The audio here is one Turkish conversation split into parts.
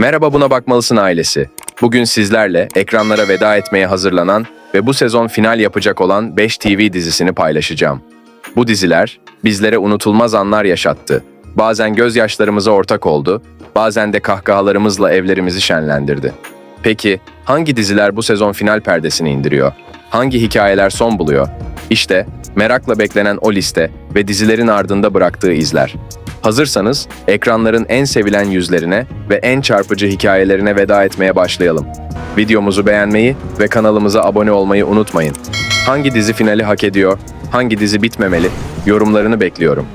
Merhaba Buna Bakmalısın ailesi. Bugün sizlerle ekranlara veda etmeye hazırlanan ve bu sezon final yapacak olan 5 TV dizisini paylaşacağım. Bu diziler bizlere unutulmaz anlar yaşattı. Bazen gözyaşlarımıza ortak oldu, bazen de kahkahalarımızla evlerimizi şenlendirdi. Peki hangi diziler bu sezon final perdesini indiriyor? Hangi hikayeler son buluyor? İşte merakla beklenen o liste ve dizilerin ardında bıraktığı izler. Hazırsanız ekranların en sevilen yüzlerine ve en çarpıcı hikayelerine veda etmeye başlayalım. Videomuzu beğenmeyi ve kanalımıza abone olmayı unutmayın. Hangi dizi finali hak ediyor, hangi dizi bitmemeli yorumlarını bekliyorum.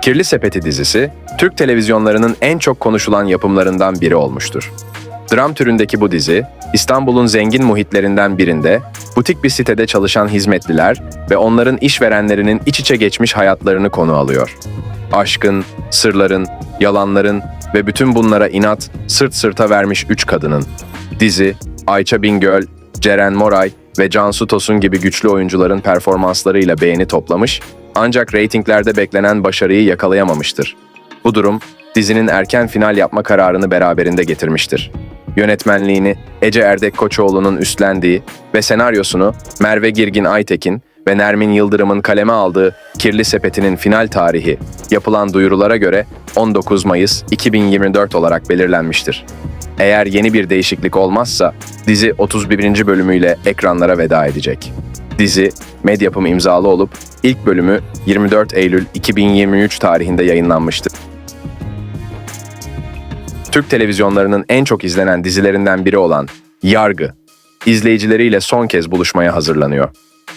Kirli Sepeti dizisi, Türk televizyonlarının en çok konuşulan yapımlarından biri olmuştur. Dram türündeki bu dizi, İstanbul'un zengin muhitlerinden birinde, butik bir sitede çalışan hizmetliler ve onların işverenlerinin iç içe geçmiş hayatlarını konu alıyor. Aşkın, sırların, yalanların ve bütün bunlara inat, sırt sırta vermiş üç kadının. Dizi, Ayça Bingöl, Ceren Moray ve Cansu Tosun gibi güçlü oyuncuların performanslarıyla beğeni toplamış, ancak reytinglerde beklenen başarıyı yakalayamamıştır. Bu durum, dizinin erken final yapma kararını beraberinde getirmiştir. Yönetmenliğini Ece Erdek Koçoğlu'nun üstlendiği ve senaryosunu Merve Girgin Aytekin ve Nermin Yıldırım'ın kaleme aldığı Kirli Sepeti'nin final tarihi yapılan duyurulara göre 19 Mayıs 2024 olarak belirlenmiştir. Eğer yeni bir değişiklik olmazsa dizi 31. bölümüyle ekranlara veda edecek. Dizi Medyapım imzalı olup ilk bölümü 24 Eylül 2023 tarihinde yayınlanmıştır. Türk televizyonlarının en çok izlenen dizilerinden biri olan Yargı, izleyicileriyle son kez buluşmaya hazırlanıyor.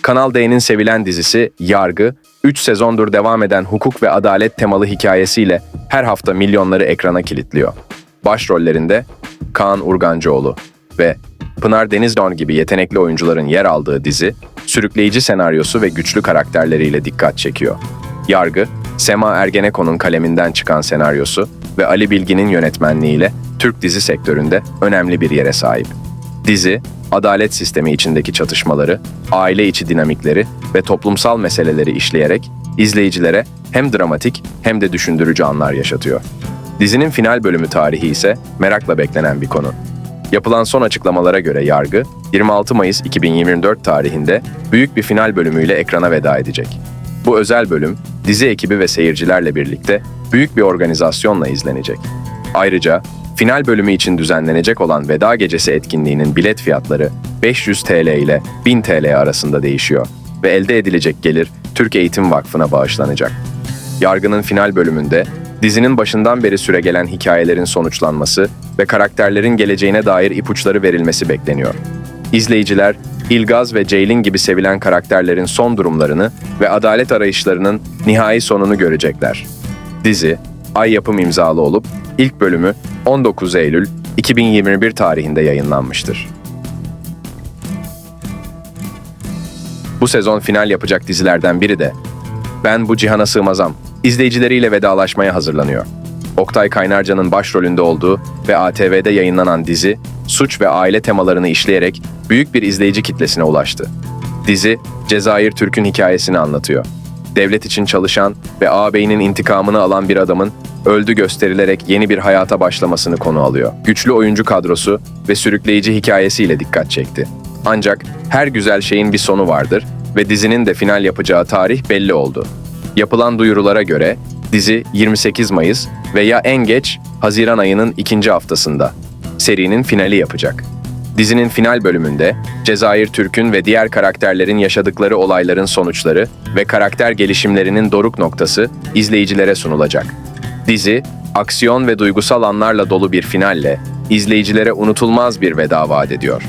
Kanal D'nin sevilen dizisi Yargı, 3 sezondur devam eden hukuk ve adalet temalı hikayesiyle her hafta milyonları ekrana kilitliyor. Başrollerinde Kaan Urgancıoğlu ve Pınar Denizdon gibi yetenekli oyuncuların yer aldığı dizi, sürükleyici senaryosu ve güçlü karakterleriyle dikkat çekiyor. Yargı, Sema Ergenekon'un kaleminden çıkan senaryosu ve Ali Bilgin'in yönetmenliğiyle Türk dizi sektöründe önemli bir yere sahip. Dizi, adalet sistemi içindeki çatışmaları, aile içi dinamikleri ve toplumsal meseleleri işleyerek izleyicilere hem dramatik hem de düşündürücü anlar yaşatıyor. Dizinin final bölümü tarihi ise merakla beklenen bir konu. Yapılan son açıklamalara göre yargı, 26 Mayıs 2024 tarihinde büyük bir final bölümüyle ekrana veda edecek. Bu özel bölüm, dizi ekibi ve seyircilerle birlikte büyük bir organizasyonla izlenecek. Ayrıca final bölümü için düzenlenecek olan Veda Gecesi etkinliğinin bilet fiyatları 500 TL ile 1000 TL arasında değişiyor ve elde edilecek gelir Türk Eğitim Vakfı'na bağışlanacak. Yargının final bölümünde dizinin başından beri süregelen hikayelerin sonuçlanması ve karakterlerin geleceğine dair ipuçları verilmesi bekleniyor. İzleyiciler, İlgaz ve Ceylin gibi sevilen karakterlerin son durumlarını ve adalet arayışlarının nihai sonunu görecekler. Dizi, Ay Yapım imzalı olup ilk bölümü 19 Eylül 2021 tarihinde yayınlanmıştır. Bu sezon final yapacak dizilerden biri de Ben Bu Cihana Sığmazam izleyicileriyle vedalaşmaya hazırlanıyor. Oktay Kaynarca'nın başrolünde olduğu ve ATV'de yayınlanan dizi, suç ve aile temalarını işleyerek büyük bir izleyici kitlesine ulaştı. Dizi, Cezayir Türk'ün hikayesini anlatıyor. Devlet için çalışan ve ağabeyinin intikamını alan bir adamın öldü gösterilerek yeni bir hayata başlamasını konu alıyor. Güçlü oyuncu kadrosu ve sürükleyici hikayesiyle dikkat çekti. Ancak her güzel şeyin bir sonu vardır ve dizinin de final yapacağı tarih belli oldu. Yapılan duyurulara göre dizi 28 Mayıs veya en geç Haziran ayının ikinci haftasında serinin finali yapacak. Dizinin final bölümünde Cezayir Türk'ün ve diğer karakterlerin yaşadıkları olayların sonuçları ve karakter gelişimlerinin doruk noktası izleyicilere sunulacak. Dizi, aksiyon ve duygusal anlarla dolu bir finalle izleyicilere unutulmaz bir veda vaat ediyor.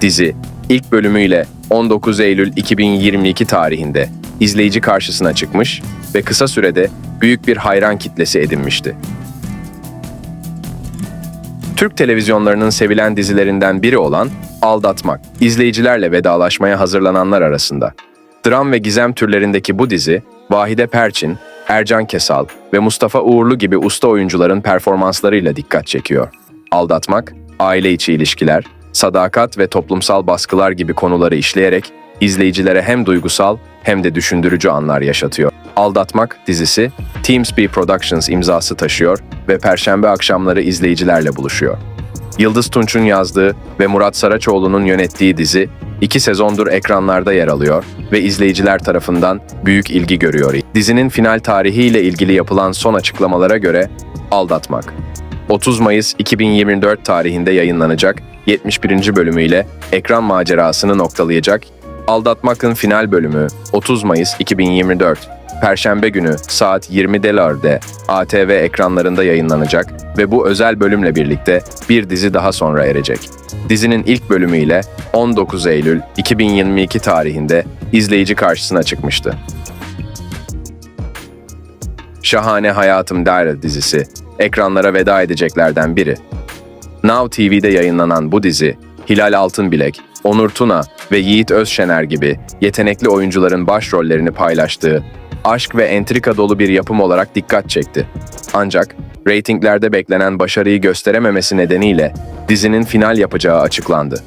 Dizi, ilk bölümüyle 19 Eylül 2022 tarihinde izleyici karşısına çıkmış ve kısa sürede büyük bir hayran kitlesi edinmişti. Türk televizyonlarının sevilen dizilerinden biri olan Aldatmak, izleyicilerle vedalaşmaya hazırlananlar arasında. Dram ve gizem türlerindeki bu dizi, Vahide Perçin, Ercan Kesal ve Mustafa Uğurlu gibi usta oyuncuların performanslarıyla dikkat çekiyor. Aldatmak, aile içi ilişkiler, sadakat ve toplumsal baskılar gibi konuları işleyerek izleyicilere hem duygusal hem de düşündürücü anlar yaşatıyor. Aldatmak dizisi Teamspeak Productions imzası taşıyor ve perşembe akşamları izleyicilerle buluşuyor. Yıldız Tunç'un yazdığı ve Murat Saraçoğlu'nun yönettiği dizi iki sezondur ekranlarda yer alıyor ve izleyiciler tarafından büyük ilgi görüyor. Dizinin final tarihiyle ilgili yapılan son açıklamalara göre Aldatmak 30 Mayıs 2024 tarihinde yayınlanacak 71. bölümüyle ekran macerasını noktalayacak. Aldatmak'ın final bölümü 30 Mayıs 2024 Perşembe günü saat 20'de ATV ekranlarında yayınlanacak ve bu özel bölümle birlikte bir dizi daha sonra erecek. Dizinin ilk bölümüyle 19 Eylül 2022 tarihinde izleyici karşısına çıkmıştı. Şahane Hayatım Der dizisi ekranlara veda edeceklerden biri. Now TV'de yayınlanan bu dizi, Hilal Altınbilek, Onur Tuna ve Yiğit Özşener gibi yetenekli oyuncuların başrollerini paylaştığı, aşk ve entrika dolu bir yapım olarak dikkat çekti. Ancak reytinglerde beklenen başarıyı gösterememesi nedeniyle dizinin final yapacağı açıklandı.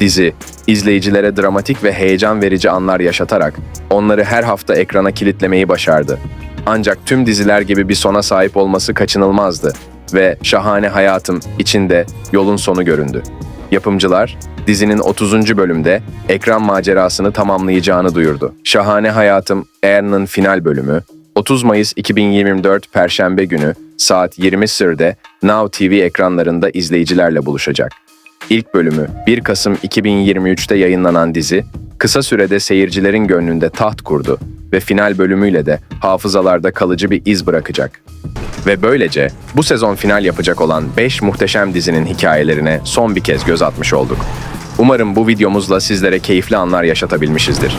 Dizi, izleyicilere dramatik ve heyecan verici anlar yaşatarak onları her hafta ekrana kilitlemeyi başardı. Ancak tüm diziler gibi bir sona sahip olması kaçınılmazdı ve Şahane Hayatım içinde yolun sonu göründü. Yapımcılar, dizinin 30. bölümde ekran macerasını tamamlayacağını duyurdu. Şahane Hayatım Ern'ın final bölümü 30 Mayıs 2024 Perşembe günü saat 20 sırda Now TV ekranlarında izleyicilerle buluşacak. İlk bölümü 1 Kasım 2023'te yayınlanan dizi, kısa sürede seyircilerin gönlünde taht kurdu ve final bölümüyle de hafızalarda kalıcı bir iz bırakacak. Ve böylece bu sezon final yapacak olan 5 muhteşem dizinin hikayelerine son bir kez göz atmış olduk. Umarım bu videomuzla sizlere keyifli anlar yaşatabilmişizdir.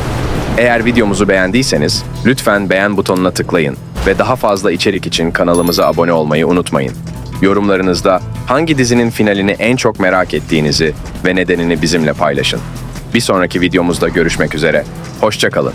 Eğer videomuzu beğendiyseniz lütfen beğen butonuna tıklayın ve daha fazla içerik için kanalımıza abone olmayı unutmayın. Yorumlarınızda hangi dizinin finalini en çok merak ettiğinizi ve nedenini bizimle paylaşın. Bir sonraki videomuzda görüşmek üzere. Hoşçakalın.